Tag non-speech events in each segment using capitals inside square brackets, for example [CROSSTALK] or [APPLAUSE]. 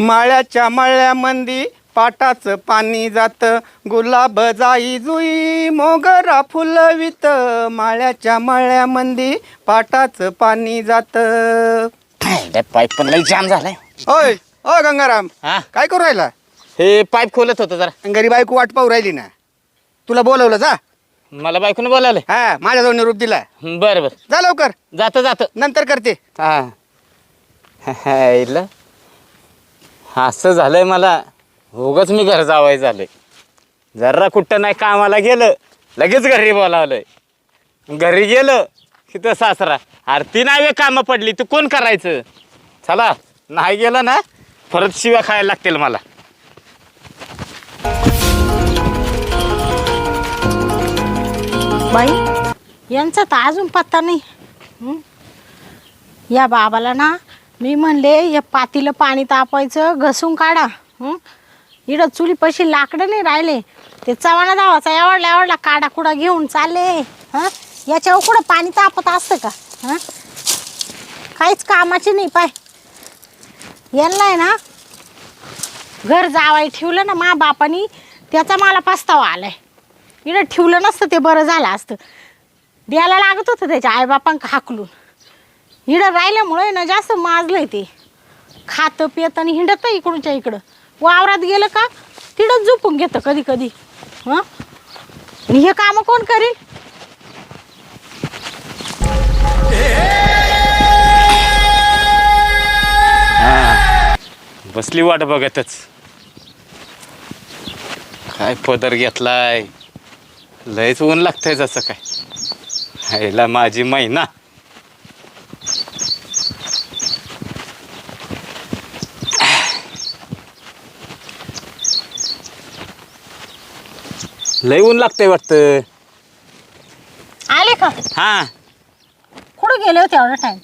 माळ्याच्या मळ्यामंदी पाटाचं पाणी जात. गुलाब जाई जुई मोगरा फुलवित माळ्याच्या मळ्यामंदी पाटाचं पाणी जात. पाईप पण लई जाम झालाय. ओय ओ गंगाराम हा? काय करू राहिला? हे पाईप खोलत होतं जरा. गरीब बायको वाट पाहू राहिली ना. तुला बोलवलं जा. मला बायकोने बोलावलंय. हा माझ्याजवळ निरूप दिला. बरं बरं. जा लवकर. जातो जातो. नंतर करते. हा. [LAUGHS] हायला. असं झालंय मला. उगच मी घर जावाय झालंय. जरा कुठं नाही कामाला गेलं लगेच घरी बोलावलंय. घरी गेलं की तो सासरा अरे नाही वे कामं पडली तू कोण करायचं? चला नाही गेलं ना परत शिव्या खायला लागतील मला. बाई यांचा तर अजून पत्ता नाही. हं? या बाबाला ना मी म्हणले या पातीला पाणी तापायचं घसून काढा. हं? इकडं चुलीपाशी लाकडं नाही राहिले. ते चव्हाणा धावाचा आवडला आवडला काडा कुडा घेऊन चालले. हां? याच्यावर कुठं पाणी तापत असतं का? हां? काहीच कामाचे नाही पाय. यांना आहे ना घर जावाय ठेवलं ना मा बापानी त्याचा मला पस्तावा आलाय. इकडं ठेवलं नसतं ते बरं झालं असतं. द्यायला लागत होतं त्याच्या आईबापांक हाकलून. हिडं राहिल्यामुळे ना जास्त माजलंय ते. खातं पित आणि हिंडत इकडूनच्या इकडं. वावरात गेलं का तिकडंच झोपून घेतं कधी कधी. हां? आणि हे कामं कोण करील? बसली वाट बघतच. काय पदर घेतलाय? लयच ऊन लागतंय जसं काय. हायला माझी मैना. लय ऊन लागतंय वाटतं. आले का? हा. कुठं गेले होते एवढा टाईम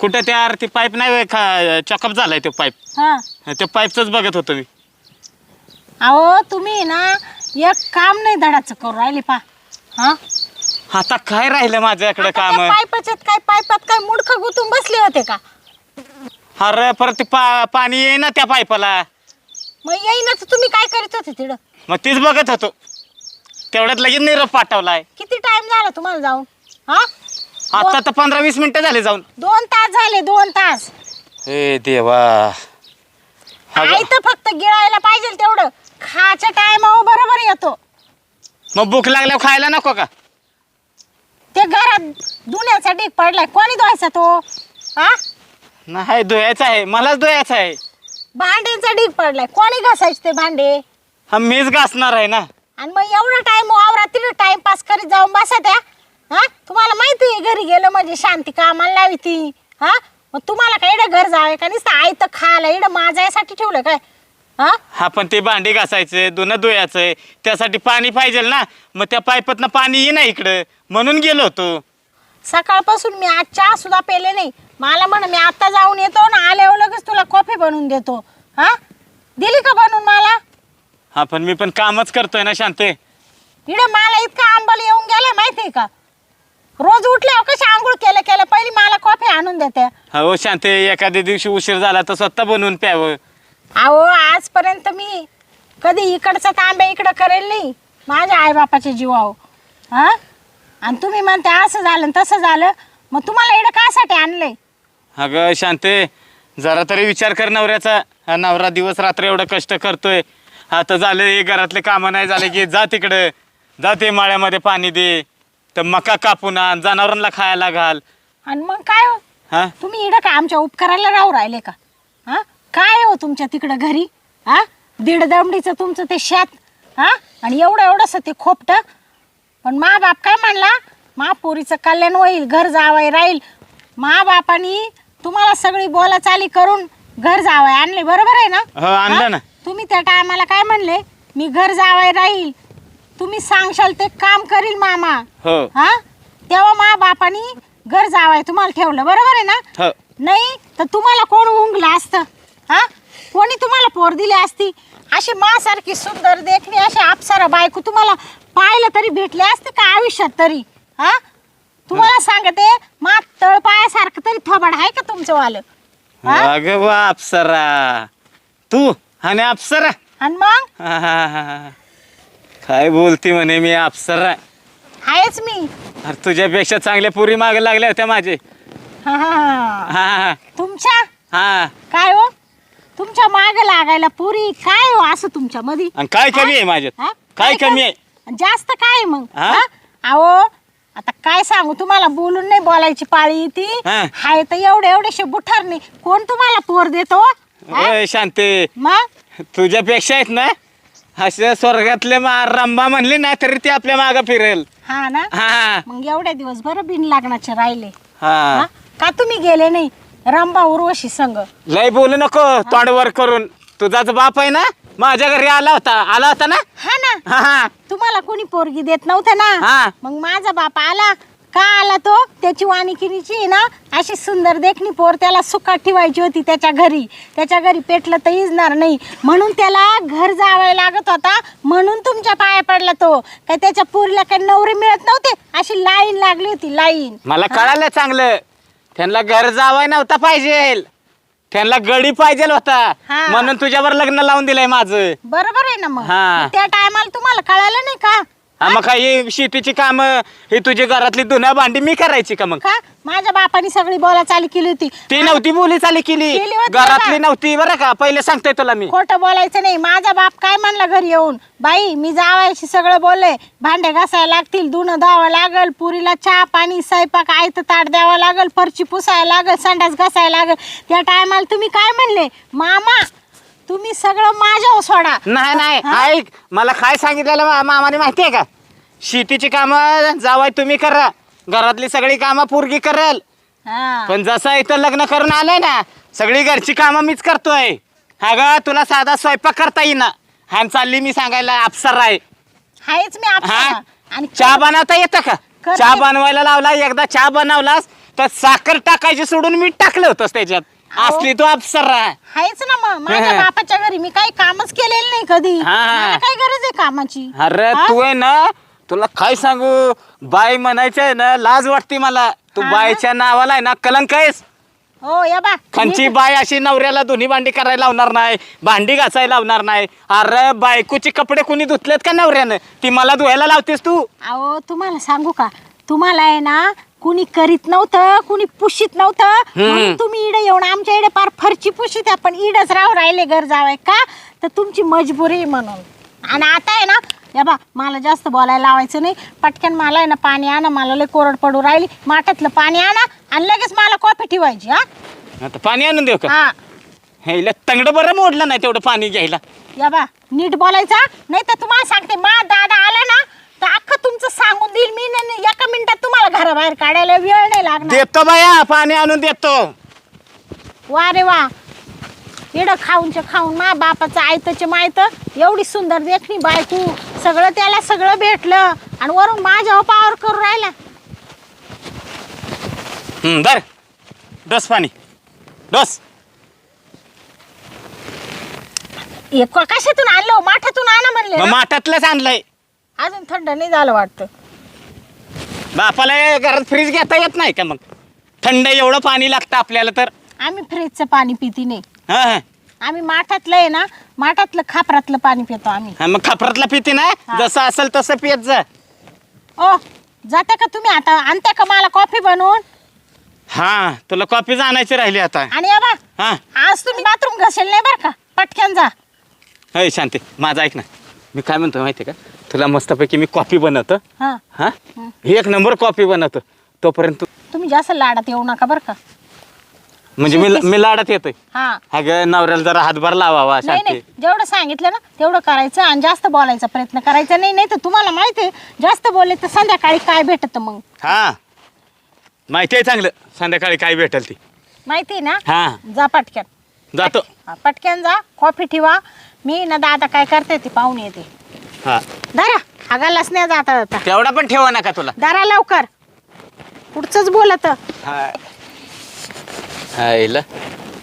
कुठं त्या ती पाईप नाही खा चॉकअप झालाय तो पाईप. हां. त्या पाईपच बघत होतो मी. अहो तुम्ही ना एक काम नाही धडाचं करू राहिले पा. हां? आता काय राहिलं माझ्याकडे काम त्या पाईपाच्यात काय पाईपात काय मुडख गुतून बसले होते का? अरे परत ते पा पाणी येईना त्या पाईपाला. मग येईनच. तुम्ही काय करीत होते तिकडं मग तीच बघत होतो. तेवढ्यात लगेच निरोप पाठवलाय. किती टाइम झाला तुम्हाला जाऊन? हा? आता तर पंधरा वीस मिनिटं झाले जाऊन. दोन तास झाले दोन तास. हे देवा. अगं, आई तर फक्त गिळायला पाहिजे तेवढं. खायच्या टायमावर बरोबर येतो. मग भूक लागल्यावर खायला नको का? ते घरात धुण्याचा ढीक पडलाय. कोणी धुवायचा तो? हा? नाही धुयाचं आहे. मलाच धुयाचं आहे. भांड्यांचा ढीक पडलाय. कोणी घासायचे ते भांडे? हा मीच घासणार आहे ना. आणि मग एवढा टाइम वावरातील टाइमपास करीत जाऊन बसा त्या हा? तुम्हाला माहिती आहे घरी गेलं म्हणजे शांती कामाला लावी ती हा? मग तुम्हाला काय इकडं घर जावे का? नुसतं आई तर खायला इकडं माझ्यासाठी ठेवलं काय? हा? हा पण ते भांडी घासायचं धुणं धुयाचंय त्यासाठी पाणी पाहिजे ना? मग त्या पाईपातनं पाणी ये ना इकडं. म्हणून गेलो होतो. सकाळपासून मी आज चहा सुद्धा पेले नाही. मला म्हण मी आता जाऊन येतो ना आल्यावर लगेच तुला कॉफी बनवून देतो. हा? दिली का बनवून मला? हा पण मी पण कामच करतोय ना शांते. इकडे मला इतका आंबल येऊन गेलाय माहितीये का? रोज उठल्यावर कशी आंघोळ केलं केलं पहिली मला कॉफी आणून देते हो शांते एखाद्या दिवशी उशीर झाला तर स्वतः बनवून प्यावं. अहो आजपर्यंत मी कधी इकडचा तांब्या इकडं करेल नाही. माझ्या आईबापाच्या जीवावर हा? आणि तुम्ही म्हणते असं झालं आणि तसं झालं. मग तुम्हाला इकडं कासाठी आणलंय? अगं शांते जरा तरी विचार कर नवऱ्याचा. हा नवरा दिवस रात्र एवढं कष्ट करतोय. आता झालं हे घरातले कामं नाही झाले की जा तिकडं. जा ते माळ्यामध्ये पाणी दे. तर मका कापून आण जनावरांना खायला घाल. आणि मग काय हो? हा? तुम्ही इकडं का आमच्या उपकाराला राहू राहिले का? हा? काय हो तुमच्या तिकडं घरी? हा? दीड दमडीचं तुमचं ते शेत? हा? आणि एवढं एवढंसं ते खोपटं? पण मा बाप काय म्हणला? मा पोरीचं कल्याण होईल घर जावं राहील. मा बापानी तुम्हाला सगळी बोलाचाली करून घर जावं आणले बरोबर आहे ना? हो आणलं हा? ना. तुम्ही त्या टायमाला काय म्हणले? मी घर जावं राहील. तुम्ही सांगशाल ते काम करील मामा. हो. हा? तेव्हा मा बापानी घर जावाय तुम्हाला ठेवलं बरोबर आहे ना? हो. नाही तर तुम्हाला कोण उंगलं असतं? हा? कोणी तुम्हाला पोर दिली असती? अशी मासारखी सुंदर देखणी अशी अप्सरा बायको तुम्हाला पाहिलं तरी भेटले असते का आयुष्यात तरी? हा? तुम्हाला सांगते मा तळपायासारखं तरी थोबाड आहे का तुमचं वालं? हा? अगं वा अप्सरा. तू आणि अप्सरा. आणि मग? हा, हा, हा, हा. काय बोलती म्हणे मी अप्सरा. आहेच मी. अरे तुझ्यापेक्षा चांगल्या पुरी मागे लागल्या होत्या माझे. हा, हा, हा. हा हा तुमच्या? हा. काय हो? तुमच्या माग लागायला पुरी काय हो असं तुमच्या मध्ये आणि काय कमी आहे माझ्यात? हा? काय कमी आहे? जास्त काय मग? हा? हा? अहो आता काय सांगू तुम्हाला बोलून नाही बोलायची पाळी ती हा. हाय तर एवढे एवढेशे बुठार नाही. कोण तुम्हाला पोर देतो हा? ओय शांते. मग? तुझ्यापेक्षा आहेत ना असे स्वर्गातले मा रंबा म्हणली ना तरी ती आपल्या मागं फिरेल. हा ना? हा. मग एवढ्या दिवस बरं बिन लागण्याचे राहिले. हा. हा? का तुम्ही गेले नाही? रंबा उर्वशी संघ लय बोलू नको तोंडवर करून. तुझाच बाप आहे ना? माझ्या घरी आला होता आला होता ना? हा ना. हा हा. तुम्हाला कोणी पोरगी देत नव्हतं ना. मग माझा बाप आला. का आला तो? त्याची वाणिकिनीची आहे ना अशी सुंदर देखणी पोर त्याला सुखात ठेवायची होती त्याच्या घरी. त्याच्या घरी पेटलं तर इजणार नाही. म्हणून त्याला घर जावं लागत होता. म्हणून तुमच्या पाया पडला तो. काय त्याच्या पोरीला काही नवरे मिळत नव्हते? अशी लाईन लागली होती लाईन. मला कळालं चांगलं. त्यांना घर जावाय नव्हता पाहिजे. त्यांना गडी पाहिजे होता हा. म्हणून तुझ्यावर लग्न लावून दिलंय माझं बरोबर आहे ना मग हा. मग त्या टायमाला तुम्हाला कळालं नाही का हा, मग काय ही शेतीची काम ही तुझी घरातली धुण्या भांडी मी करायची का मग? का माझ्या बापाने सगळी बोला चाली केली होती. ती नव्हती बोली चाली केली. केली होती घरातली. नव्हती बरं का? पहिले सांगतोय तुला मी. खोटं बोलायचं नाही. माझा बाप काय म्हणला घरी येऊन? बाई मी जावायशी सगळं बोलले. भांडे घासायला लागतील धुणं धावावं लागल पुरीला चहा पाणी स्वयंपाक आयत ताट द्यावं लागल फरची पुसायला लागल संडास घासायला लागल. त्या टायमाला तुम्ही काय म्हणले? मामा तुम्ही सगळं माझ्यावर सोडा. नाही नाही? ऐक. मला काय सांगितलेलं मा- मामाने माहितीये का? शेतीची कामं जावाय तुम्ही करा. घरातली सगळी कामं पोरगी करेल. हा. पण जसं इथं लग्न करून आलंय ना सगळी घरची कामं मीच करतोय. हा ग तुला साधा स्वयंपाक करता येईना. हा चालली मी सांगायला अप्सर आहे. हायच मी हा? आणि चहा बनवता येतं का? करते. चहा बनवायला लावला एकदा चहा बनवलास तर साखर टाकायची सोडून मीठ टाकलं होतंस त्याच्यात. असली तू अप्सर. आहे हायच ना मग. माझ्या. [LAUGHS] बापाच्या घरी मी काही कामच केलेलं नाही कधी. हा. मला काय गरज आहे कामाची? अरे हा? तू आहे ना तुला काय सांगू? बाई म्हणायचं आहे ना लाज वाटते मला. तू हा? बाईच्या नावाला आहे ना कलंक आहेस. हो या बा. खंची नीट- बाई अशी नवऱ्याला दोन्ही भांडी करायला लावणार नाही भांडी घासायला लावणार नाही. अरे बायकोचे कपडे कुणी धुतलेत का नवऱ्यानं? ती मला धुवायला लावतेस तू. अहो तुम्हाला सांगू का? तुम्हाला आहे ना कुणी करीत नव्हतं कुणी पुशीत नव्हतं. म्हणून तुम्ही इडे येऊन आमच्या इडे पार फरची पुशीत पण इडच राहू राहिले घर जावाय का? तर तुमची मजबुरी आहे म्हणून. आणि आता आहे ना या बा मला जास्त बोलायला लावायचं नाही. पटकन मला आहे ना पाणी आणा मला लय कोरड पडू राहिली. माठातलं पाणी आणा आणि लगेच मला कॉफी ठेवायची हा. आता पाणी आणून देऊ का? हा. हे तंगड बरं मोडलं नाही तेवढं पाणी घ्यायला. या बा नीट बोलायचा नाही तर तुम्हाला सांगते मा दादा आला ना तर अख्खं तुमचं सांगून देईल. मी नाही नाही, एका मिनिटात तुम्हाला घराबाहेर काढायला वेळ नाही लागणार. देतो बाया पाणी आणून देतो. वा रे वा. इडं खाऊनचे खाऊन मा बापाचं आयतचे मायत. एवढी सुंदर देखणी बायकू. सगळं त्याला सगळं भेटलं. आणि वरून माझ्यावर पावर करू राहिला हम्म, धर. डस पाणी. डस. हे क- कशातून आणलं हो? माठातून आणा म्हणले. मग ना? माठातलंच आणलंय. अजून थंड नाही झालं वाटतं. बापाला घरात फ्रीज घेता येत नाही का मग? थंड एवढं पाणी लागतं आपल्याला तर. आम्ही फ्रीजचं पाणी पिती नाही. हा हा. आम्ही माठातलं आहे ना माठातलं खापरातलं पाणी पितो आम्ही. हा मग खापरातला पिते ना? हा. जसं असेल तसं पियत जा. ओ जाता का तुम्ही आता? आणता का मला कॉफी बनवून? हा तुला कॉफी आणायची राहिली आता. आणि या बा हा. आज तुम्ही बाथरूम घसेल नाही बरं का? पटकन जा. होय शांती. माझं ऐक ना. मी काय म्हणतो माहिती का? तुला मस्तपैकी मी कॉफी बनवतो. हा. हा? एक नंबर कॉफी बनवतो. तोपर्यंत तू- तुम्ही जास्त लाडात येऊ नका बरं का. म्हणजे मी मी लाडत येतोय. हा. अगं नवऱ्याला जरा हातभार लावावा नाही शांती. नाही. जेवढं सांगितलं ना तेवढं करायचं आणि जास्त बोलायचा प्रयत्न करायचा. नाही नाही तर तुम्हाला माहिती आहे जास्त बोलले तर संध्याकाळी काय भेटत मग? हा. माहिती आहे चांगलं. संध्याकाळी काय भेटेल ती. माहिती आहे ना? हा. जा पटकन जातो. हा, पटकन जा. कॉफी ठेवा. मी ना दादा काय करते ते पाहून येते. हा. दारा हागायलाच नाही जाता जाता तेवढा पण ठेवा नका तुला. दारा लवकर. पुढचंच बोलत. हा आईला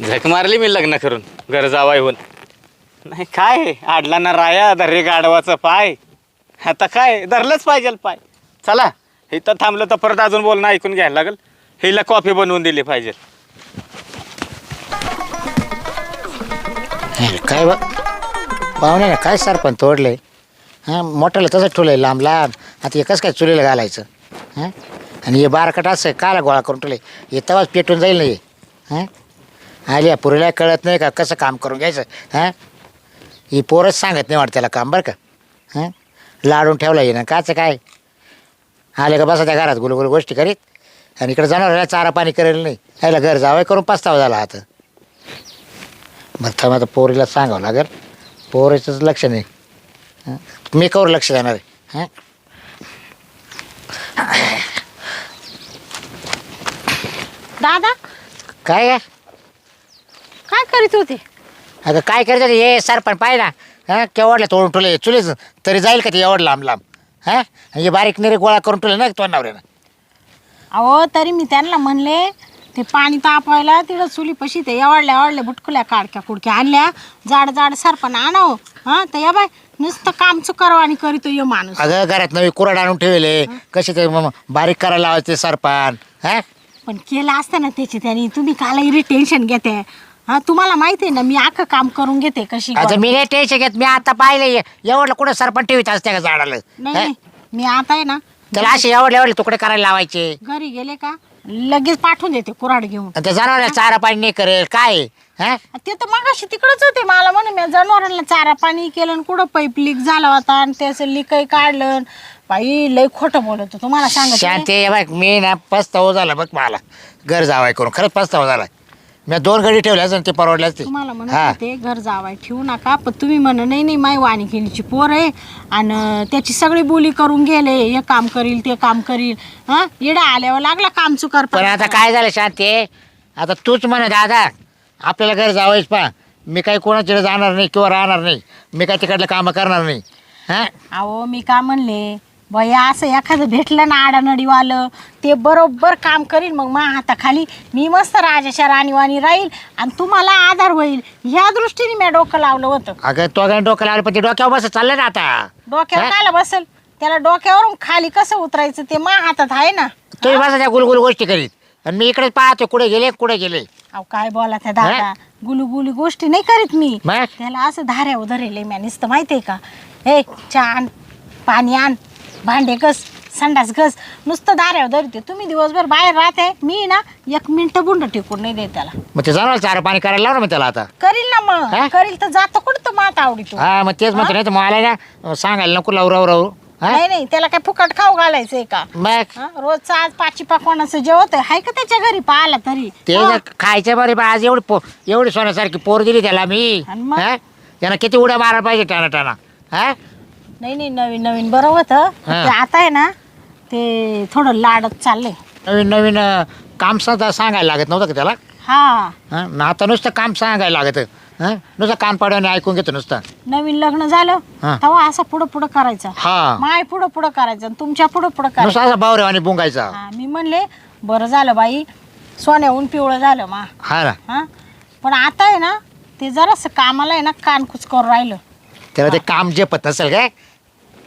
झक मारली मी लग्न करून घर जावाय होऊन. नाही काय आडला ना राया धर्रे गाडवाचं पाय. आता काय? धरलंच पाहिजे पाय. चला इथं थांबलं तर परत अजून बोलणं ऐकून घ्यायला लागेल. हिला कॉफी बनवून दिली पाहिजे. हे, काय बा? पाहुणे ना काय सरपण तोडले? हां मोठ्याला तसंच ठेवलंय लांब लांब. आता एकच काय चुलीला घालायचं? हां? आणि हे बारकट असं काला गोळा करून ठेवले हे तवाच पेटून जाईल नाही हां. आल्या पुरीला कळत नाही का कसं काम करून घ्यायचं? हां? ही पोरच सांगत नाही वाटत त्याला काम बरं का? हां? लाडून ठेवला ये ना काचं काय? आले का बसा त्या घरात गुलगुल गोष्टी करीत? आणि इकडे जाणार चारा पाणी करेल नाही. यायला घर जावं करून पस्तावा झाला आता. मग थांब आता पोरीला सांगावं लागेल. पोरीचंच लक्ष नाही. हं? मी कवर लक्ष देणार आहे. हं? दादा काय आहे? काय करीत होते? अगं काय करायचं? हे सरपण पाय ना. हां? केवढलं तोडून ठेवले चुलीच. तरी जाईल का ते एवढं लांब लांब? हां? हे बारीक निरे गोळा करून ठेवले ना तो नवऱ्यानं अहो तरी मी त्यांना म्हणले ते पाणी तापवायला तिथं चुलीपाशी ते एवढल्या एवढल्या बुटकुल्या काडक्या कुडक्या आणल्या. जाड जाड सरपण आणाव. हा तर या बाय नुसतं काम चुकारवा आणि करीतो ये माणूस. अगं घरात नवी कुराड आणून ठेवले. कसे ते मग बारीक करायला लावायचे सरपण. हां? पण केलं असतं ना त्याची त्यांनी. तुम्ही काला इरी टेन्शन घेते. हा तुम्हाला माहिती आहे ना मी अख्खं काम करून घेते कशी आता मी नाही टेन्शन घेत. मी आता पाहिलं एवढं कुठं सरपण ठेवीत असते का झाडाला? नाही हं? नाही. मी आता आहे ना त्याला असे एवढे एवढे तुकडे करायला लावायचे. घरी गेले का? लगेच पाठवून देते कुराड घेऊन. आणि त्या जनावराला चारा पाणी नाही करेल काय? हा? ते तर मगाशी तिकडच होते मला म्हणे मी जनावरांना चारा पाणी केलं आणि कुठं पाईप लीक झाला होता आणि त्याचं लिकही काढलं बाई लय खोटं बोलत होतो. तुम्हाला सांगत शांती बघ मी ना पस्तावा झाला बघ मला. घर जावाय करून खरंच पस्तावा झाला. मी दोन गडी ठेवल्या असं ते परवडल्या असते तुम्हाला म्हणत हा. होते घर जावाय ठेवू नका. पण तुम्ही म्हण नाही नाही माई वाणिकिनीची पोर आहे आणि त्याची सगळी बोली करून गेले. हे काम करील ते काम करील. हा? येडा आल्यावर लागला काम चुकार पण आता काय झालं शांती? आता तूच म्हण दादा आपल्याला घर जावायच पा मी काही कोणाकडे जाणार नाही किंवा राहणार नाही. मी काय तिकडलं कामं करणार नाही. हा? अहो मी का म्हणले? बया असं एखादं भेटलं ना आडानडीवालं ते बरोबर काम करील मग मा हाताखाली मी मस्त राजाच्या राणीवाणी राहील आणि तुम्हाला आधार होईल. ह्या दृष्टीने मी डोकं लावलं होतं. अगं तो काय डोकं लागलं पण ते डोक्यावर बस चाललं ना आता. डोक्यावर? कायला बसेल? त्याला डोक्यावरून खाली कसं उतरायचं ते मा हातात आहे ना? तुम्ही बसा त्या गुलगुल गोष्टी करीत. आणि मी इकडेच पाहतो कुठे गेले कुठे गेले. अहो काय बोला त्या दादा? गुलू गुलू गोष्टी नाही करीत मी. मग? त्याला असं धाऱ्या धरेले म्या. नुसतं माहितीये का? हे आण पाणी आण. भांडे घस संडास घस नुसतं धाऱ्यावर धरते. तुम्ही दिवसभर बाहेर राहते मी ना एक मिनिट बुंड टिकून नाही देत त्याला. मग ते जाणार चारा पाणी करायला लाव ना मग त्याला आता. करील ना मग? करील तर जातो कुठं मात आवडीतो हा मग तेच म्हणतो नाही तर मला ना सांगायला नको लावू राहू राहू. हा? नाही नाही त्याला काय फुकट खाऊ घालायचंय का? मग? हा? रोजचं आज पाची पाकवानाचं जेवत आहे. का त्याच्या घरी पाहिला तरी? ते हा? जर खायच्या बरे बा आज एवढी पो एवढी सोन्यासारखी पोर दिली त्याला मी. आणि मग? हा? त्यानं किती उड्या मारायला पाहिजे टाना टाना हा? नाही नाही नवीन नवीन बरं होतं. हा. ते आता आहे ना ते थोडं लाडत चाललंय. नवीन नवीन अं, काम सुद्धा सांगायला लागत नव्हतं का त्याला? हा. हा? ना आता नुसतं काम सांगायला लागत. हा नुसतं कान पाडवाने ऐकून घेतो नुसतं. नवीन लग्न झालं हा. तेव्हा असं पुढं पुढं करायचं. हा. माय पुढं पुढं करायचं आणि तुमच्या पुढं पुढं नुसतं करायचं असं बावरेवाने बुंगायचा. हा मी म्हणले बरं झालं बाई सोन्याहून पिवळं झालं मा. हा ना. हा. पण आता आहे ना ते जरासं कामाला आहे ना कानकुच करून राहिलं. त्याला ते काम झेपत नसेल काय?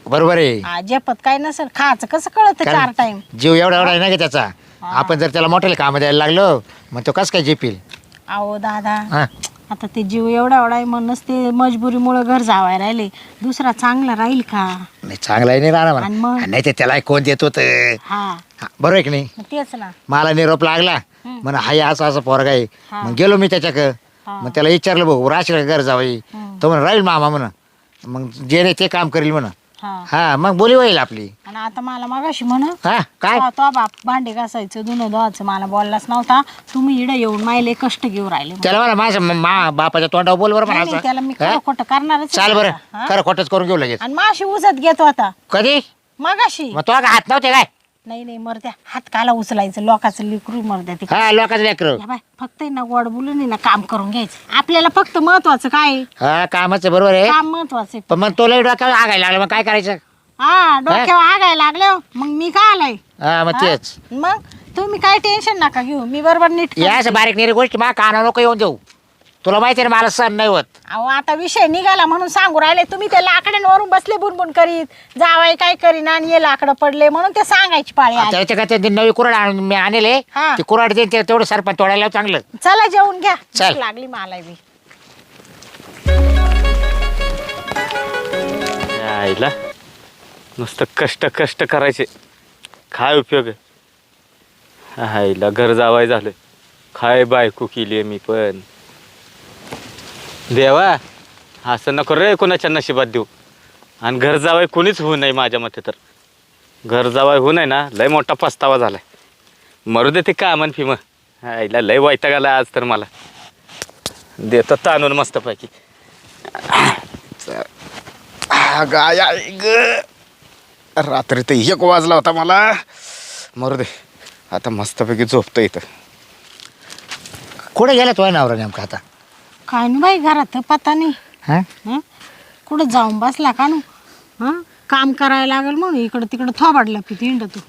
बरोबर आहे. हा जेपत काय नसेल खायचं कसं कळतं चार टाइम जीव एवढा एवढा आहे ना का त्याचा? आपण जर त्याला मोठ्याला काम द्यायला लागलो मग तो कसं काय झेपील? अहो दादा. हा. आता ते जीव एवढा एवढा आहे म्हणूनच ते मजबुरीमुळे घर जावाय राहिले. दुसरा चांगला राहील का? नाही चांगला नाही राहणार आणि मग? नाही ते त्याला कोण देत होतं? हा. बरोबर आहे की नाही? मग तेच ना. मला निरोप लागला. म्हण हाय असं असं पोरगा आहे. हा. मग गेलो मी त्याच्याक. हा. मग त्याला विचारलं भाऊ राशील का घर जावई. हम्म. तो म्हण राहील मामा म्हण. मग जे नाही ते काम करील म्हण. हा. हा मग बोली होईल आपली. आणि आता मला मागाशी म्हण हा काय? तो बाप भांडे घासायचं धुणं धुवायचं मला बोललाच नव्हता. तुम्ही इडं येऊन मायले कष्ट घेऊ राहिले. त्याला म्हणा माझ्या म- मा बापाच्या तोंडावर बोल बरं नाही, त्याला मी? खरं खोटं करणारच चाल बरं हा? खरं खोटंच करून घेऊ लगेच. आणि माशी उजत घेतो आता कधी? मागाशी. मग तो का हात नव्हते काय? नाही नाही मरत्या हात काला उचलायचं लोकाचं लिकरू मरत्या ते हा लोकांचं लेकर या बाय फक्त आहे ना गोड बोलून आहे ना काम करून घ्यायचं आपल्याला फक्त महत्वाचं काय आहे? हा कामाचं बरोबर आहे काम महत्वाचं आहे. पण मग तो लई डोक्यावर आगायला लागला मग काय करायचं हा डोक्यावर आगायला लागले. मग मी काय आलाय हा मग? तेच मग तुम्ही काय टेन्शन नका घेऊ मी बरोबर नीट या करते. बारीक निरी गोष्टी मा काना नको येऊन देऊ तुला माहिती आहे मला सण नाही होत. अहो आता विषय निघाला म्हणून सांगू राहिले तुम्ही त्या लाकड्यांवरून बसले बुनबुन करीत. जावाय काय करीन आणि हे लाकडं पडले म्हणून ते सांगायची पाळी का ते नवी कुराड आणून मी आणले ते कुराड देईन ते तेवढं सरपंच तोडायला चांगलं. चला जेवून घ्या. चल. लागली मला बी आईला नुसतं कष्ट कष्ट करायचे. काय उपयोग आहे? आईला घर जावाय झालं खाय बायको केली मी पण. देवा असं नको रे कोणाच्या नशिबात देऊ. आणि घर जावाय कोणीच होऊ नये माझ्या मते तर. घर जावाय होऊ नये ना लय मोठा पस्तावा झालाय. मरू दे ते कामन फिम. आईला लय वैताग आला आज तर मला. देतो ताणून मस्तपैकी. गाय ग. रात्री तर एक वाजला होता मला. मरू दे. आता मस्तपैकी झोपतं इथं. कुठे गेला तो नवरा नेमका आता? काय नाही बाई घरात पत्ता नाही. हां? हं? कुठं जाऊन बसला का नु? हं? काम करायला लागेल म्हणून इकडं तिकडं थोबाडला पिती हिंड तू.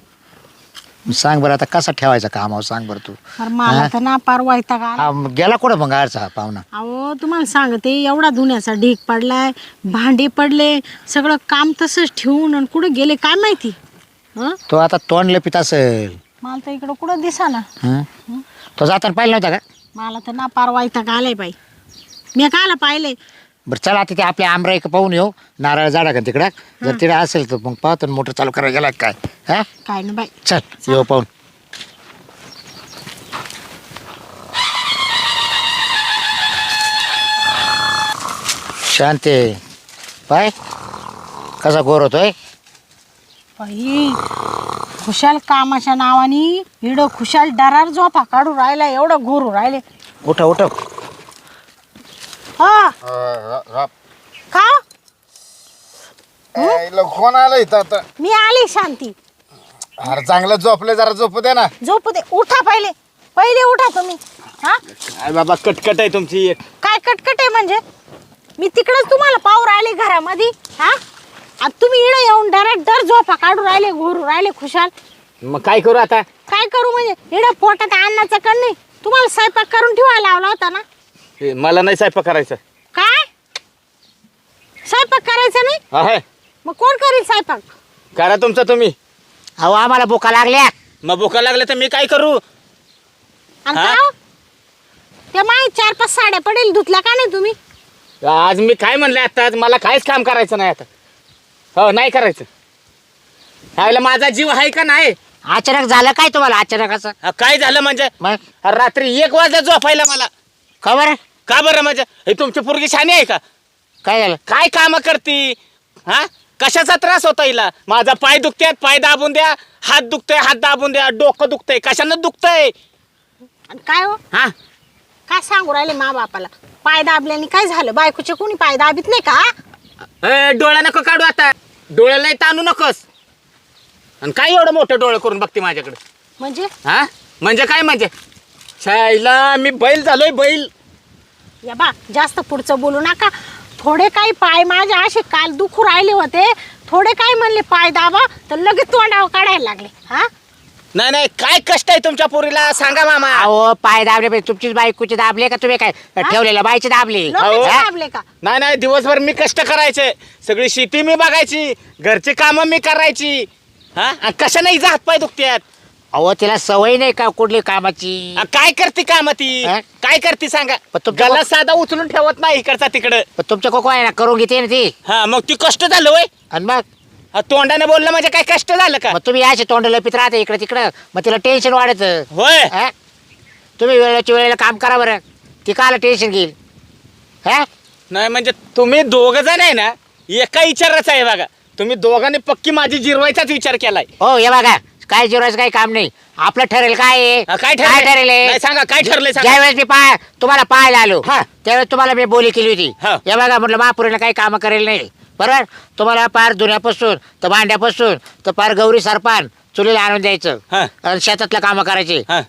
सांग बरं आता कसा ठेवायचा कामावर सांग बरं तू. तर मला तर ना पार हा, मग गेला कुठं मग आरचा हा पाहुणा? अहो तुम्हाला सांगते एवढा धुण्याचा ढीक पडलाय भांडे पडले सगळं काम तसंच ठेवून आणि कुठं गेले काय माहिती? हं? तो आता तोंड लपित असेल. मला तर इकडं कुठं दिसाना. हं? तो जाताना पाहिलं नव्हता का? मला तर ना पार वैताग आलाय बाई. मी काला पाहिले. बरं चला आता ते आपल्या आमरा एक पाहून येऊ. नारळ झाडा का तिकडं? जर तिकडे असेल तर मग पाहतो ना मोटर चालू करायला गेला का काय? हा? काय ना बाई. चल येऊ पाहून. शांती पाय कसा गोर होतोय? बाई खुशाल कामाच्या नावाने इड खुशाल डरार झोपा काढू राहिला एवढं घोरू राहिले. उठा उठा हा. का? कोण आलं इथं आता? मी आली शांती. अरे चांगलं झोपले जरा झोपू दे ना. झोपू दे. उठा पहिले. पहिले उठा तुम्ही. हा? काय बाबा कटकट आहे तुमची एक. काय कटकट आहे म्हणजे? मी तिकडच तुम्हाला पाहू राहिले घरामध्ये. हा? तुम्ही इडं येऊन डायरेक्ट दर झोपा काढू राहिले घोरू राहिले खुशाल. मग काय करू आता? काय करू म्हणजे? इडं पोटात अन्नाचं कण नाही. तुम्हाला स्वयंपाक करून ठेवायला लावला होता ना? हे, मला नाही स्वयंपाक करायचं. काय? स्वयंपाक करायचा नाही? आहे मग कोण करील स्वयंपाक? करा तुमचं तुम्ही. अहो आम्हाला भुका लागल्या मग भुका लागले तर मी काय करू? आणि हा? का हो? त्या माय चार पाच साड्या पडेल धुतल्या का नाही तुम्ही? आज मी काय म्हणले आता? आज मला काहीच काम करायचं नाही आता. हो नाही करायचं. ह्यावेळेला माझा जीव आहे का नाही? अचानक झालं काय तुम्हाला? अचानक असं? हा, काय झालं म्हणजे? मग? रात्री एक वाजता झोपायला मला. का बरं? का बरं म्हणजे हे तुमची पोरगी शानी आहे का? काय झालं? काय काम करती? हा? कशाचा त्रास होता हिला? माझा पाय दुखतात पाय दाबून द्या हात दुखतोय हात दाबून द्या डोकं दुखतंय कशानं दुखतंय? आणि काय हो? हा? काय सांगू राहिले मा बापाला? पाय दाबल्याने काय झालं? बायकोचे कोणी पाय दाबीत नाही का? ए, डोळा नको काढू आता. डोळ्याला ताणू नकोस. आणि काय एवढं मोठं डोळं करून बघते माझ्याकडे? म्हणजे? हा? म्हणजे काय म्हणजे? शाईला मी बैल झालोय बैल. या बा जास्त पुढचं बोलू नका. थोडे काही पाय माझे असे काल दुखू राहिले होते. थोडे काय म्हणले पाय दाबा. तर लगेच तोंडावर काढायला लागले. हा? नाही नाही काय कष्ट आहे तुमच्या पोरीला? सांगा मामा. अहो पाय दाबले पाहिजे तुमचीच बायकोचे दाबले का तुम्ही काय? ठेवलेल्या बाईचे दाबले. लोकांचे हा? दाबले का? नाही नाही दिवसभर मी कष्ट करायचे. सगळी शेती मी बघायची. घरची कामं मी करायची. हा? आणि कशा नाही हात पाय दुखत्यात? अहो तिला सवय नाही का कुठली कामाची? काय करते काम ती हा? काय करते सांगा? पण तुमच्या गला साधा उचलून ठेवत नाही इकडचा तिकडं. पण तुमच्या कोको आहे ना करून घेते ना ती. हा मग ती कष्ट झालं वय आणि मग? हा, तोंडाने बोललं म्हणजे काय कष्ट झालं का? मग तुम्ही याचे तोंड लपित राहते इकडे तिकडं मग तिला टेन्शन वाढत. होय? तुम्ही वेळेच्या वेळेला काम करा बरं. ती काला टेन्शन घेईल. हा? नाही म्हणजे तुम्ही दोघ जण आहे ना एका विचाराचा आहे बघा. तुम्ही दोघांनी पक्की माझी जिरवायचाच विचार केलाय. हो हे बघा. काय जिरवायचं काही काम नाही. आपलं ठरेल काय आहे? हा, काय काय ठरेल नाही, सांगा काय ठरलंय सांगा. ज्यावेळेस मी पाय तुम्हाला पाहायला आलो हा. त्यावेळेस तुम्हाला मी बोली केली होती. हा. हे बघा म्हटलं महापुरीला काही कामं करेल नाही. बरोबर? तुम्हाला पार धुण्यापासून तर भांड्यापासून तर पार गौरी सरपान चुलीला आणून द्यायचं. हा. आणि शेतातलं कामं करायचे. हा.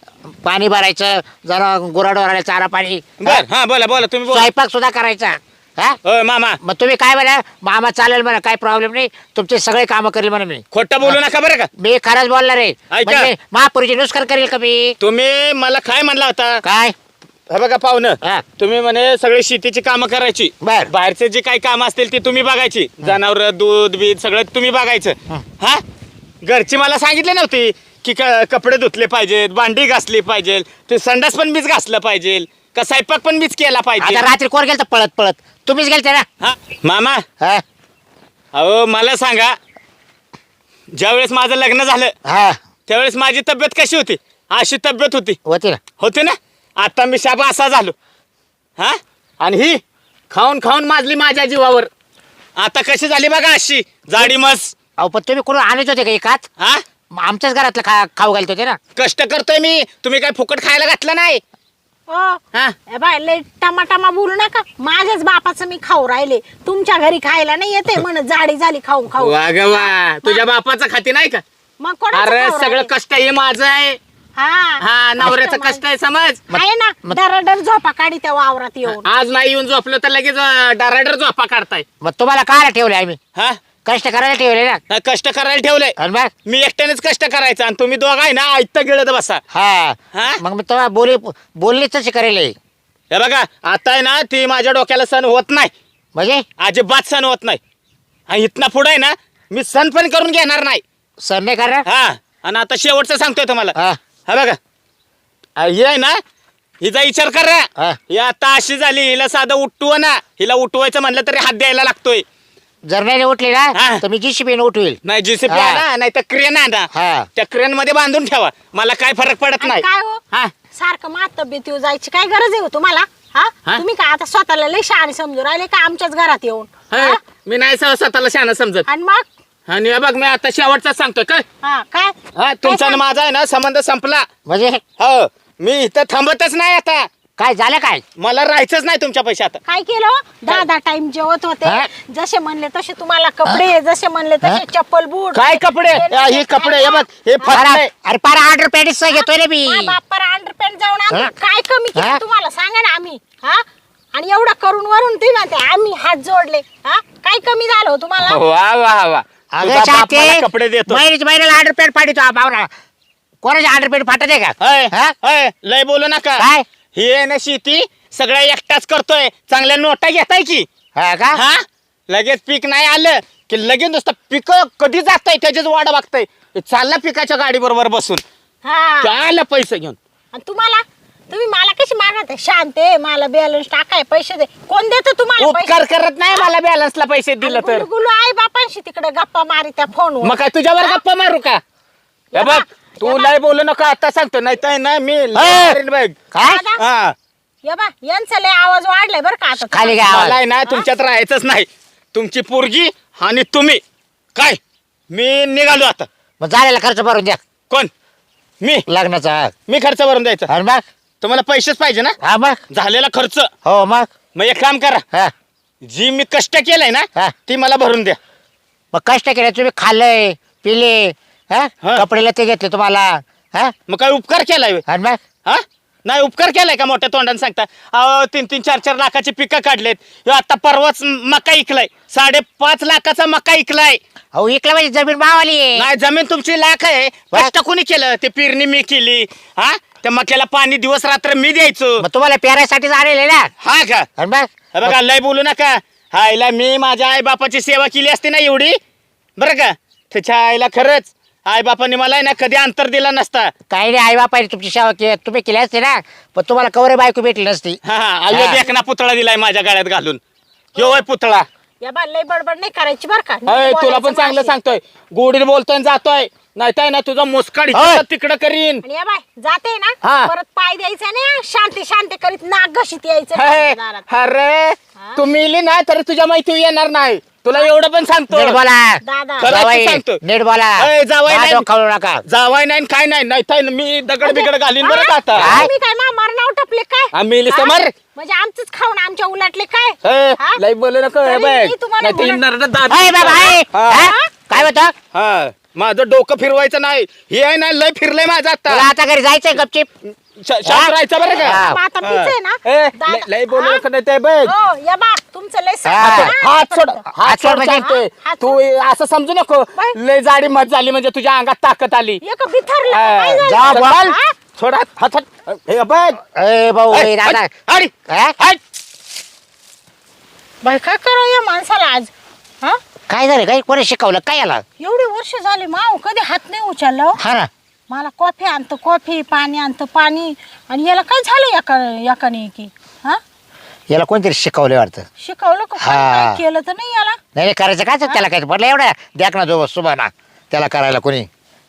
पाणी भरायचं जरा गुराडोराला चारा पाणी. बर. हा बोला बोला तुम्ही बोला. स्वयंपाक सुद्धा करायचा. हा? होय मामा. मग तुम्ही काय म्हणा? मामा चालेल म्हणा काही प्रॉब्लेम नाही. तुमचे सगळे कामं करेल म्हणा मी. खोटं बोलू नका बरं का? मी खरंच बोलणार आहे. ऐका. म्हणजे महापुरीची नुस्कार करेल का मी? तुम्ही मला काय म्हणला होता? काय? हे बघा पाहुणं. हा. तुम्ही म्हणे सगळी शेतीची कामं करायची. बर. बाहेरचे जे काही काम असतील ती तुम्ही बघायची. जनावर दूध बीज सगळं तुम्ही बघायचं. हा. घरची मला सांगितले नव्हती की क- कपडे धुतले पाहिजेत भांडी घासली पाहिजे ते संडास पण मीच घासलं पाहिजे का स्वयंपाक पण मीच केला पाहिजे? रात्री कोण गेलं पळत पळत? तुम्हीच गेलते ना? हा मामा. हा. अहो मला सांगा ज्यावेळेस माझं लग्न झालं हा. त्यावेळेस माझी तब्येत कशी होती? अशी तब्येत होती. होती ना. होते ना? आता मी शाबा असा झालो. हा? आणि ही खाऊन खाऊन माजली माझ्या जीवावर. आता कशी झाली बघा अशी जाडी मस. अहो पण तुम्ही कुठून आणत होते का एकात हा? आमच्याच घरातलं खा खाऊ घालत होते ना. कष्ट करतोय मी. तुम्ही काय फुकट खायला घातलं नाही? ओ हा? ए बाय लय टमाटामा बोलू नका. माझ्याच बापाचं मी खाऊ राहिले. तुमच्या घरी खायला नाही येते म्हण जाडी झाली खाऊन खाऊ वा ग वा. तुझ्या बापाचं खाती नाही का? मग कोणाचं अरे खाऊ सगळं राहिले? कष्ट हे माझं आहे. हा. हा नवऱ्याचं कष्ट आहे समज. आहे ना दरडर झोपा काढी त्या वावरात येऊन. आज नाही येऊन झोपलो तर लगेच डाराडर झोपा काढताय. मग तुम्हाला काय ठेवले आम्ही? हा? कष्ट करायला ठेवले ना? नाही, कष्ट करायला ठेवलंय आणि मग? मी एकट्यानेच कष्ट करायचं आणि तुम्ही दोघं आहे ना ऐकतं गिळत बसा. हा. हा? मग मी तेव्हा बोली बोललीच तशी करेल. हे. हे बघा आता आहे ना ती माझ्या डोक्याला सण होत नाही. म्हणजे? अजिबात सण होत नाही. आणि इथना पुढे आहे ना मी सण पण करून घेणार नाही. सर नाही करणार? हा आणि आता शेवटचं सांगतोय तुम्हाला. हा. हा बघा. आ, ही आहे ना हिचा विचार करा. हा. ही आता अशी झाली हिला साधं उठवू ना. हिला उठवायचं म्हणलं तरी हात द्यायला लागतोय. जर नाही उठली हा. ना तर मी जीसीबी उठवेल. नाही जीसीपी हा. आणा नाही तर क्रेन आणा. हा. त्या क्रेन मध्ये बांधून ठेवा. मला काय फरक पडत आणि नाही. काय हो? हा. सारखं मात तब्येत येऊ जायची काय गरज आहे हो तुम्हाला? हा? हा? तुम्ही काय आता स्वतःला लय शहाणी समजू राहिले का आमच्याच घरात येऊन? हे, हा? मी नाही स्वतःला शहाणा समजत. आणि मग? आणि हे बघ मी आता शेवटचा सांगतोय काय हा काय? हा तुमचा आणि माझा आहे ना संबंध संपला. म्हणजे? हो. मी इथं थांबतच नाही आता. काय झालं काय? मला राहायचंच नाही तुमच्या पैसे आता काय केलं हो? दहा दहा टाइम जेवत होते. हा? जसे म्हणले तसे तुम्हाला कपडे जसे म्हणले तसे हा? चप्पल बूट. काय कपडे? हे हे कपडे हे बघ हे अरे फसले अरे पारा ऑर्डर पॅडिस घेतोय रे मी. अंडरपॅन्ट जाऊन. हा? काय कमी हा? केलं तुम्हाला? सांगा ना आम्ही. हा? आणि एवढं करून वरून तुम्ही म्हणते आम्ही हात जोडले. हा? काय कमी झालं हो तुम्हाला? वा वा वा. अगं तुझा बाप शाते, मला कपडे देतो. महिन्याच्या महिन्याला ऑर्डर पॅड पाडतो बावरा कोणाची ऑर्डर पॅड फाटत आहे का? हय, हा? हय, लय बोलू नका. काय? ही आहे ना शेती सगळ्या एकटाच करतोय. चांगल्या नोटा घेताय की? हा का? हा? लगेच पीक नाही आलं की लगेच नुसतं पीक कधी जाताय त्याचीच वाट बघताय. हे चालला पिकाच्या गाडी बरोबर बसून. हा. काय आलं पैसे घेऊन. आणि तुम्हाला? तुम्ही मला कशी मागत शांत आहे मला बॅलन्स टाकाय पैसे दे. कोण देतो तुम्हाला उपकार करत नाही मला बॅलन्सला पैसे दिलं तर. गुलू आई बापांशी तिकडे गप्पा मारी त्या फोनवर मग काय तुझ्यावर गप्पा मारू का? हे. बघ तू लय बोलू नका आता सांगतो नाही तर ना मी लय बघ. काय दादा, हा ये बा यांचा लय आवाज वाढलाय बरं का आता खाली मला आवाज. आहे ना तुमच्यात राहायचंच नाही. तुमची पोरगी आणि तुम्ही. काय? मी निघालो आता. मग झालेला खर्च भरून द्या. कोण? मी. लग्नाचा. मी खर्च भरून द्यायचा. आणि मग? तुम्हाला पैसेच पाहिजे ना? हा मग? झालेला खर्च. हो मग? मग एक काम करा. हा. जी मी कष्ट केलंय ना हा. ती मला भरून द्या. मग कष्ट केले तुम्ही खाल्लंय पिले हा? हा. कपडे लते घेतले तुम्हाला? हा? मग काय उपकार केलाय? व्हय? आणि मग? हा? नाही उपकार केलाय का मोठ्या तोंडाने सांगता? अहो तीन तीन चार चार लाखाची पिकं काढलेत. ह्यो आता परवाच मका इकलाय. साडेपाच लाखाचा मका इकलाय. अहो इकला म्हणजे जमीन मावाली. आहे. नाही जमीन तुमची लाख आहे. वा. कष्ट कोणी केलं? ते पेरणी मी केली. हा? त्या मक्याला पाणी दिवस रात्र मी द्यायचो. मग तुम्हाला पेरायसाठीच आलेले ना? हा का? आणि मग? हे बघा लय बोलू नका. आईला मी माझ्या आई बापाची सेवा केली असती ना एवढी? बरं का? त्याच्या आईला खरंच आई बापाने मला आहे ना कधी अंतर दिला नसता. काही नाही आई बापाने तुमची सेवा केली. तुम्ही केली असते ना पण तुम्हाला कवरे बायको भेटली नसती. हा हा. हा. देखना पुतळा दिलाय माझ्या गाड्यात घालून. होय पुतळा. या बा बडबड नाही करायची बरं का? अय तुला पण चांगलं. सांगतोय. गोडीत बोलतोय आणि जातोय. नाही तर ना तुझा मुस्काड होय. तिकडं करीन. आणि या बाय जाते ना हा. परत पाय द्यायचा नाही शांती शांती करीत नाक घशीत यायचं नाही दारात. अरे तू मिली ना तरी तुझ्या माहिती येणार नाही. तुला एवढं पण सांगतो. नीट बोला. दादा. खरं जावई, सांगतो. नीट बोला. अय, जावई माझं नाही. डोकं खाऊ नका. जावाय नाही आणि काय नाही. नाही तर मी दगड बिगड घालीन बरं का आता? तुम्ही काय टपले काय? हा? म्हणजे आमचंच खाऊन आमच्या उलटले काय? हा? बोलू नको तरी बघ मी तुम्हाला नाही तर बोलत- नरडं दाब- अय बाबा अय, हा. हा? काय होतं? हा. माझं डोकं फिरवायचं नाही हे आहे ना लय फिरलंय माझं तुला आता आता घरी जायचंय गपचिप श- शांत राहायचं बरं का हा. मग आता पिचंय ना? ए, दादा. लय- लय बोलू? नको नाही ते बघ हो या बा तुमचं लय हा. सांग- हा, हात सोड परत. हात सोड म्हणजे? सांगतोय हात तू असं समजू नको. लय जाडी मत झाली म्हणजे तुझ्या अंगात ताकद आली एक बिथरलं हा, काय झालं? जा बोल हा? सोड हात. हे बघ ए भाऊ ए, हाय, दादा हाय, हाय? हाय. बाई काय करावं या माणसाला आज हा काय झालं? काय कोणी शिकवलं? काय याला एवढी वर्ष झाली माव कधी हात नाही उचलला हो. हा ना. मला कॉफी आणतो कॉफी पाणी आणतो पाणी. आणि याला काय झालं एका एकाने की? हा? याला कोणतरी शिकवले वाटतं? शिकवलं का? हा. केलं तर नाही याला? नाही नाही करायचं काय त्याला काय? म्हटलं एवढ्या द्याक ना जो सुभाना त्याला करायला कोणी?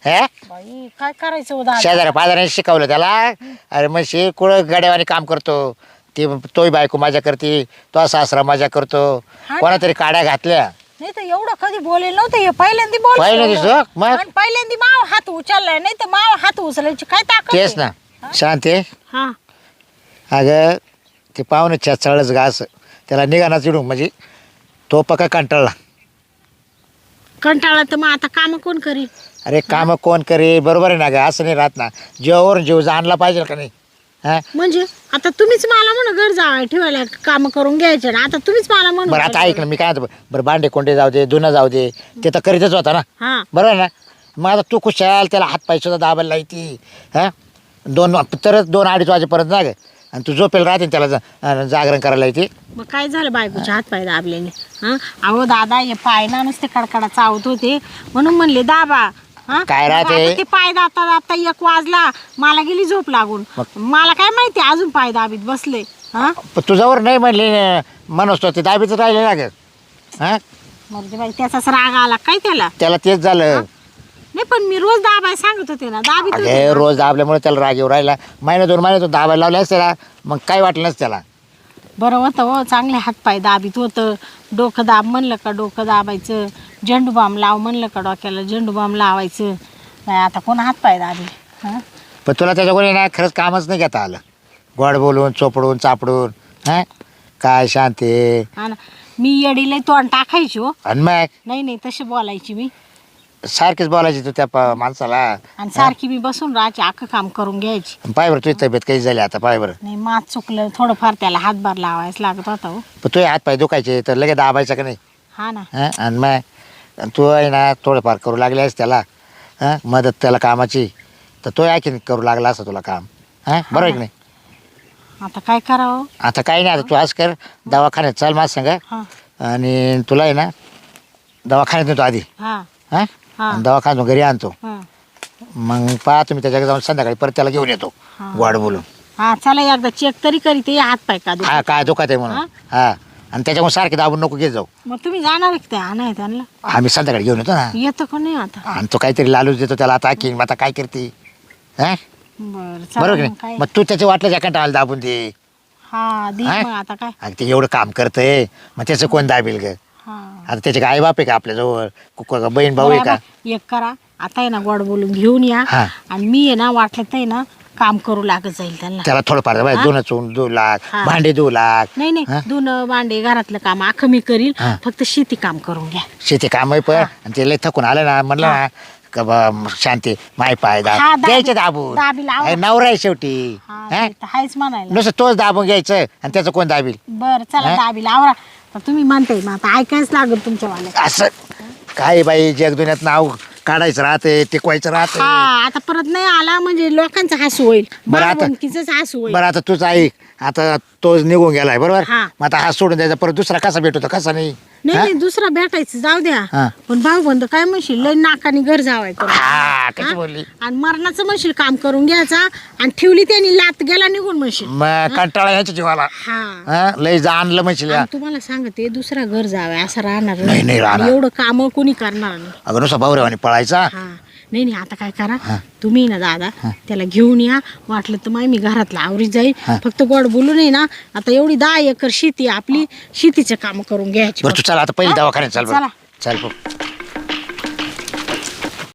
हे? बाई काय करायचं हो दादा शेजाऱ्या पाजाऱ्याने शिकवलं त्याला. अरे मग शे कुठं गड्यावानी काम करतो. ती तोही बायको माझ्या करते. तो सासरा माझ्या करतो. हा ना. कोणातरी काड्या घातल्या. नाही तर एवढं कधी बोलेल नव्हतं हे पहिल्यांदा बोल पहिल्यांदा दिसलं? मग? पहिल्यांदा माव हात उचललाय नाही तर माव हात उचलायची काय ताकद तेच आहे? ना शांती हा. अगं ते पाहुणे चळच घास त्याला निघाना चिडून म्हणजे तो पका कंटाळला. कंटाळा तर मग आता काम कोण करील? अरे काम कोण करे बरोबर आहे ना ग असं नाही राहत ना. जीवावर जीव जाणला पाहिजे का नाही? हा? म्हणजे आता तुम्हीच मला म्हण घर जावाय ठेवायला काम करून घ्यायचे ना. आता तुम्हीच मला म्हणून बरं आता ऐक ना मी काय म्हणतो बरं भांडे कोंडे जाऊ दे धुणं जाऊ दे ते तर करीतच होता ना. हा. बरोबर ना? मग आता तू खुशाल त्याला हात पाय सुद्धा दाबायला लायती हा? दोन तरच दोन अडीच वाजेपर्यंत जा ग आणि तू झोपेल राहते त्याला जा- अं, जागरण करायला येते मग काय झालं बायकोचे हात पाय दाबलेले हा? अहो दादा हे पाय ना नुसते कडकडा चावत होते. म्हणून म्हणले दाबा हा? काय राहते? आता ते पाय दाबता दाबता एक वाजला मला गेली झोप लागून. मला काय माहिती अजून पाय दाबीत बसले. हा? पण तुझ्यावर नाही म्हणले म्हणत ते दाबीच राहिले ना ग. हा? बाई त्याचाच राग आला. काय त्याला? त्याला तेच झालं. नाही पण मी रोज दाबाय सांगत होते ना दाबीत होते अगे ना. रोज दाबल्यामुळे त्याला राग येऊ राहिला. महिना दोन महिने तो दाबायला लावल्यास त्याला मग काय वाटलं नसतं त्याला? बरं होतं हो चांगले हातपाय दाबीत होतं. डोकं दाब म्हणलं का डोकं दाबायचं. झेंडू बाम लाव म्हणलं का डोक्याला झेंडू बाम लावायचं. नाही आता कोण हातपाय दाबी हां? पण तुला त्याच्याकडे ना खरंच कामच नाही घेता आलं. गोड बोलून चोपडून चापडून हा? काय शांती हा ना. मी येडीले तोंड टाकायची हो. आणि मग? नाही नाही तशी बोलायची मी. सारखीच बोलायची तू त्या प- माणसाला आणि सारखी मी बसून राहायची अख्खं काम करून घ्यायची. पाय बरं तुझी तब्येत काही झाली आता? पाय बरं. नाही मात चुकलं थोडंफार त्याला हातभार लावायच लागत होता हो. पण तुझे हात पाय दुखायचे तर लगेच दाबायचं का नाही? हा ना. हा? आणि मग? आणि तू आहे ना थोडंफार करू लागल्यास त्याला हा मदत त्याला कामाची. तर तो आणखीन करू लागला असं तुला काम? हा बरोबर आहे की नाही? आता काय करावं? आता काही नाही आता तू आज कर दवाखान्यात. चल माझ सांग. हा. आणि तुला आहे ना दवाखान्यात नेतो आधी. हा. हा? हा. आणि दवाखान्यातून घरी आणतो. हा. मग पहा तुम्ही त्याच्याकडे जाऊन संध्याकाळी परत त्याला घेऊन येतो. हा. गोड बोलून. हा चला एकदा चेक तरी करीत ये हात पाय का. हा काय दुखत आहे म्हणून. हा. आणि त्याच्यामुळे सारखे दाबून नको घेत जाऊ. मग तुम्ही जाणार आहे का ते आणाय त्यांना? आम्ही संध्याकाळी घेऊन येतो ना. येतं का नाही आता? आणि तो काहीतरी लालूच देतो त्याला आता की आता काय करते? हा? बरं बरोबर की मग काय? नाही? मग तू त्याच्या वाटलं एका टाळाला दाबून दे. हा दे हा? मग आता काय? आणि ते एवढं काम करतंय. मग त्याचं कोण दाबेल ग? हा. आता त्याचे काय बाप आहे का आपल्याजवळ? कुक बहीण भाऊ आहे बरं का? एक करा. आता आहे ना गोड बोलून घेऊन या. हा. आणि मी आहे ना वाटलं तर आहे ना काम करू लागत जाईल त्यांना त्याला थोडंफार बाय? दोन चोन लाख हा. भांडे दो लाख नाही हा? नाही धुणं भांडे घरातलं काम अख्खं मी करील हा. फक्त शेती काम करून घ्या शेती काम आहे पण. आणि ते लय थकून आलं ना म्हणलं ना का बा शांती माय पाय दाब हा, दाबी- घ्यायचे दाबून दाबी लावा. अरे, नवरा आहे शेवटी हा हा? ते तर हायच म्हणायला नुसतं तोच दाबून घ्यायचं आणि त्याचं कोण दाबील बरं चला हा? दाबीला आवरा तर तुम्ही म्हणताय मग आता ऐकायच लागेल तुमच्या वाल्या असं काय बाई जग दुनियात नाव काढायचं राहते टिकवायचं राहते हा आता परत नाही आला म्हणजे लोकांचा हसू होईल. बरं आता- भावंकीचंच हसू होईल. बरं आता तूच ऐक. आता तोच निघून गेलाय बरोबर? हा. मग आता हा सोडून द्यायचा परत दुसरा कसा भेटतो कसा नाही? नाही हा? नाही दुसरा भेटायचं जाऊ द्या. पण भाऊ बंद काय म्हणशील लय नाकानी घर जावाय हा कशी हा? बोलली? आणि मरणाचं म्हणशील काम करून घ्यायचा आणि ठेवली त्यांनी लात गेला निघून म्हणशील. मग कंटाळा यायच्या जीवाला. हा. हा? लय जाणलं म्हणशील आणि तुम्हाला सांगते दुसरा घर जावं असं राहणार नाही, नाही राहणार. एवढं काम कोणी करणार नाही. अगं नुसता भाऊरेवानी पळायचा. हा. नाही नाही आता काय करा? तुम्ही ना दादा त्याला घेऊन या. वाटलं तर माय मी घरातला आवरीत जाईल. फक्त गोड बोलू नये ना. आता एवढी दहा एकर शेती आहे आपली शेतीचे काम करून घ्यायची बरं तू चल आता पहिली हा? दवाखान्यात चल चला. बरं. चल. बरं.